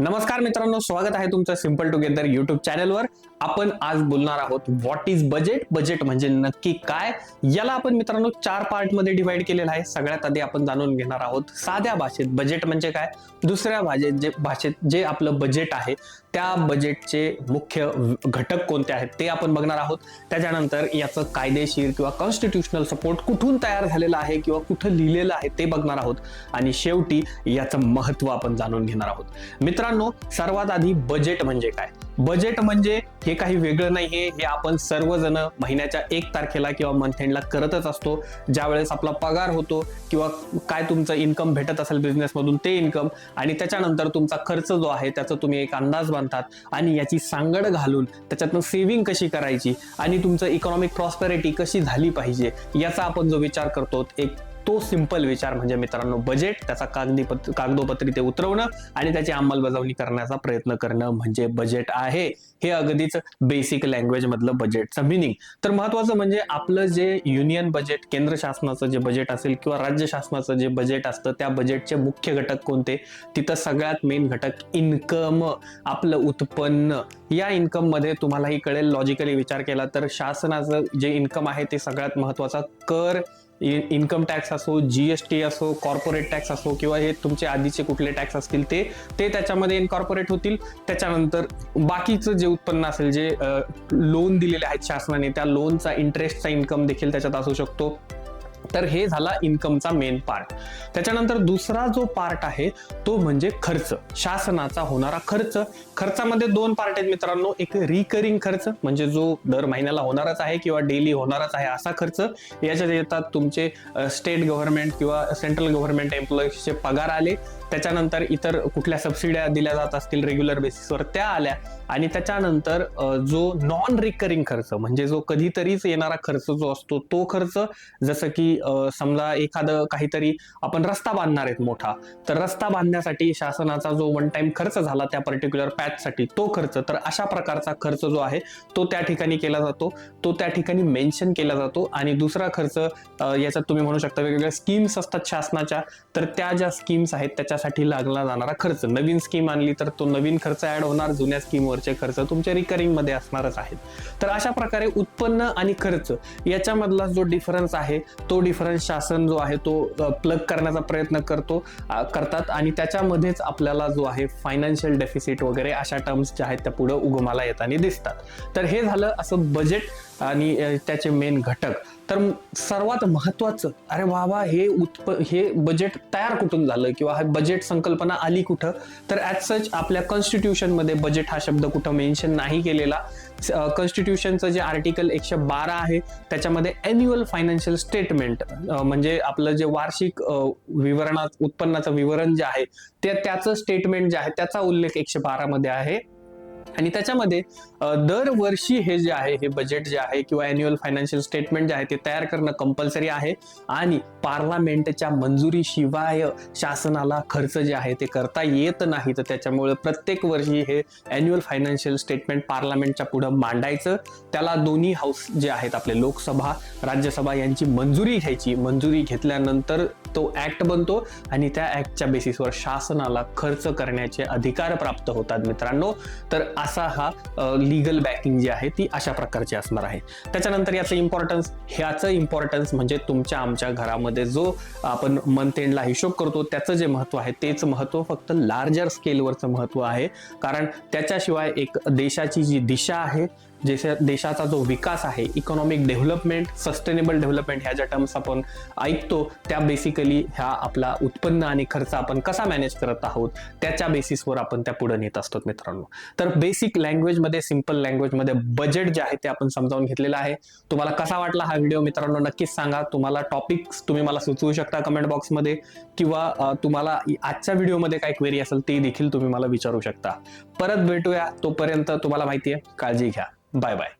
नमस्कार मित्रांनो स्वागत आहे तुमचं सिंपल टुगेदर युट्यूब चॅनलवर आपण आज बोलणार आहोत व्हॉट इज बजेट बजेट म्हणजे नक्की काय? याला आपण मित्रांनो चार पार्टमध्ये डिवाइड केलेलं आहे. सगळ्यात आधी आपण जाणून घेणार आहोत साध्या भाषेत. बजेट म्हणजे काय? दुसऱ्या भाषेत जे भाषेत जे आपलं बजेट आहे त्या बजेटचे मुख्य घटक कोणते आहेत ते आपण बघणार आहोत. त्याच्यानंतर याचं कायदेशीर किंवा कॉन्स्टिट्युशनल सपोर्ट कुठून तयार झालेला आहे किंवा कुठं लिहिलेलं आहे ते बघणार आहोत. आणि शेवटी याचं महत्त्व आपण जाणून घेणार आहोत. मित्रांनो सर्वात आधी बजेट म्हणजे काय? बजेट म्हणजे हे काही वेगळं नाही हे हे आपण सर्वजण महिन्याच्या एक तारखेला किंवा मंथ एंडला करतच असतो. ज्या वेळेस आपला पगार होतो किंवा काय तुमचं इन्कम भेटत असेल बिझनेसमधून ते इन्कम आणि त्याच्यानंतर तुमचा खर्च जो आहे त्याचा तुम्ही एक अंदाज बांधतात. आणि याची सांगड घालून त्याच्यातनं सेव्हिंग कशी करायची? आणि तुमचं इकॉनॉमिक प्रॉस्पेरिटी कशी झाली पाहिजे? याचा आपण जो विचार करतो एक तो सिंपल विचार म्हणजे मित्रांनो बजेट त्याचा कागदी पत- कागदोपत्री ते उतरवणं आणि त्याची अंमलबजावणी करण्याचा प्रयत्न करणं म्हणजे बजेट आहे. हे अगदीच बेसिक लँग्वेज मधलं बजेटचं मिनिंग तर महत्वाचं म्हणजे आपलं जे युनियन बजेट केंद्र शासनाचं जे बजेट असेल किंवा राज्य शासनाचं जे बजेट असतं त्या बजेटचे मुख्य घटक कोणते? तिथं सगळ्यात मेन घटक इन्कम आपलं उत्पन्न. या इन्कममध्ये तुम्हालाही कळेल लॉजिकली विचार केला तर शासनाचं जे इन्कम आहे ते सगळ्यात महत्त्वाचा कर इन्कम टॅक्स असो जीएसटी असो कॉर्पोरेट टॅक्स असो किंवा हे तुमचे आधीचे कुठले टॅक्स असतील ते ते त्याच्यामध्ये इनकॉर्पोरेट होतील. त्याच्यानंतर बाकीचं जे उत्पन्न असेल जे लोन दिलेले आहेत शासनाने त्या लोनचा इंटरेस्टचा इन्कम देखील त्याच्यात असू शकतो. तर हे झाला इन्कमचा मेन पार्ट. त्याच्यानंतर दुसरा जो पार्ट आहे तो म्हणजे खर्च. शासनाचा होणारा खर्च. खर्चामध्ये दोन पार्ट आहेत मित्रांनो. एक रिकरिंग खर्च म्हणजे जो दर महिन्याला होणारच आहे किंवा डेली होणारच आहे असा खर्च. याच्यात येतात तुमचे स्टेट गव्हर्नमेंट किंवा सेंट्रल गव्हर्नमेंट एम्प्लॉईजचे पगार आले. त्याच्यानंतर इतर कुठल्या सबसिड्या दिल्या जात असतील रेग्युलर बेसिसवर त्या आल्या. आणि त्याच्यानंतर जो नॉन रिकरिंग खर्च म्हणजे जो कधीतरीच येणारा खर्च जो असतो तो खर्च जसं की समजा एखादं काहीतरी आपण रस्ता बांधणार आहेत मोठा तर रस्ता बांधण्यासाठी शासनाचा जो वन टाइम खर्च झाला त्या पर्टिक्युलर पॅचसाठी तो खर्च तर अशा प्रकारचा खर्च जो आहे तो त्या ठिकाणी केला जातो तो त्या ठिकाणी मेन्शन केला जातो आणि दुसरा खर्च याच्यात तुम्ही म्हणू शकता वेगवेगळ्या स्कीम्स असतात शासनाच्या तर त्या ज्या स्कीम्स आहेत त्याच्यासाठी लागला जाणारा खर्च. नवीन स्कीम आणली तर तो नवीन खर्च ऍड होणार जुन्या स्कीमवरचे खर्च तुमच्या रिकरिंगमध्ये असणारच आहेत. तर अशा प्रकारे उत्पन्न आणि खर्च याच्यामधला जो डिफरन्स आहे तो डिफरन्स शासन जो आहे तो प्लग करण्याचा प्रयत्न करतो करतात आणि त्याच्यामध्येच आपल्याला जो आहे फायनान्शियल डेफिसिट वगैरे अशा टर्म्स ज्या आहेत त्या पुढे उगमाला येताना दिसतात. तर हे झालं असं बजेट आणि त्याचे मेन घटक. तर सर्वात महत्वाचं अरे बाबा हे उत्प हे बजेट तयार कुठून झालं किंवा हे बजेट संकल्पना आली कुठं? तर ॲज सच आपल्या कॉन्स्टिट्यूशनमध्ये बजेट हा शब्द कुठं मेन्शन नाही केलेला. कॉन्स्टिट्यूशनचं जे आर्टिकल एकशे बारा आहे त्याच्यामध्ये अॅन्युअल फायनान्शियल स्टेटमेंट म्हणजे आपलं जे वार्षिक विवरणा विवरणात उत्पन्नाचं विवरण जे आहे ते त्याचं स्टेटमेंट जे आहे त्याचा उल्लेख एकशे बारामध्ये आहे. आणि त्याच्यामध्ये दरवर्षी हे जे आहे हे बजेट जे आहे किंवा अॅन्युअल फायनान्शियल स्टेटमेंट जे आहे ते तयार करणं कंपल्सरी आहे आणि पार्लमेंटच्या मंजुरीशिवाय शासनाला खर्च जे आहे ते करता येत नाही. तर त्याच्यामुळे प्रत्येक वर्षी हे अॅन्युअल फायनान्शियल स्टेटमेंट पार्लमेंटच्या पुढं मांडायचं. त्याला दोन्ही हाऊस जे आहेत आपले लोकसभा राज्यसभा यांची मंजुरी घ्यायची. मंजुरी घेतल्यानंतर तो ऍक्ट बनतो आणि त्या ऍक्टच्या बेसिसवर शासनाला खर्च करण्याचे अधिकार प्राप्त होतात मित्रांनो. तर असा हा लीगल बॅकिंग जी आहे ती अशा प्रकारची असणार आहे. त्याच्यानंतर याचं इम्पॉर्टन्स ह्याचं इम्पॉर्टन्स म्हणजे तुमच्या आमच्या घरामध्ये जो आपण मंथ एंडला हिशोब करतो त्याचं जे महत्त्व आहे तेच महत्त्व फक्त लार्जर स्केलवरचं महत्त्व आहे. कारण त्याच्याशिवाय एक देशाची जी दिशा आहे देशा देशाचा जो विकास आहे इकॉनॉमिक डेव्हलपमेंट सस्टेनेबल डेव्हलपमेंट ह्या ज्या टर्म्स आपण ऐकतो त्या बेसिकली ह्या आपला उत्पन्न आणि खर्च आपण कसा मॅनेज करत आहोत त्याच्या बेसिसवर आपण त्या पुढे नेत असतो मित्रांनो. तर बेसिक लँग्वेजमध्ये सिंपल लँग्वेजमध्ये बजेट जे आहे ते आपण समजावून घेतलेलं आहे. तुम्हाला कसा वाटला हा व्हिडिओ मित्रांनो? नक्कीच सांगा. तुम्हाला टॉपिक्स तुम्ही मला सुचवू शकता कमेंट बॉक्समध्ये किंवा तुम्हाला आजच्या व्हिडिओमध्ये काय क्वेरी असेल ते देखील तुम्ही मला विचारू शकता. परत भेटूया. तोपर्यंत तुम्हाला माहिती आहे काळजी घ्या. Bye bye.